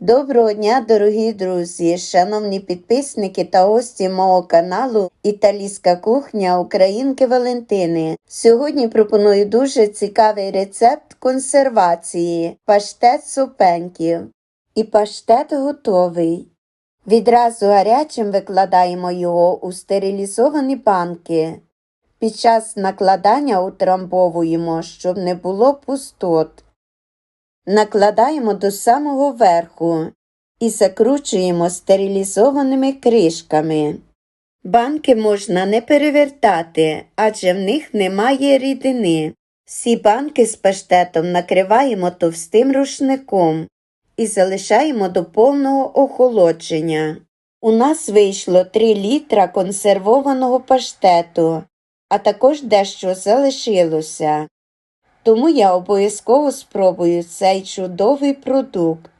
Доброго дня, дорогі друзі, шановні підписники та гості мого каналу Італійська кухня Українки Валентини. Сьогодні пропоную дуже цікавий рецепт консервації паштет супенків. І паштет готовий. Відразу гарячим викладаємо його у стерилізовані банки. Під час накладання утрамбовуємо, щоб не було пустот. Накладаємо до самого верху і закручуємо стерилізованими кришками. Банки можна не перевертати, адже в них немає рідини. Всі банки з паштетом накриваємо товстим рушником і залишаємо до повного охолодження. У нас вийшло 3 літра консервованого паштету, а також дещо залишилося. Тому я обов'язково спробую цей чудовий продукт.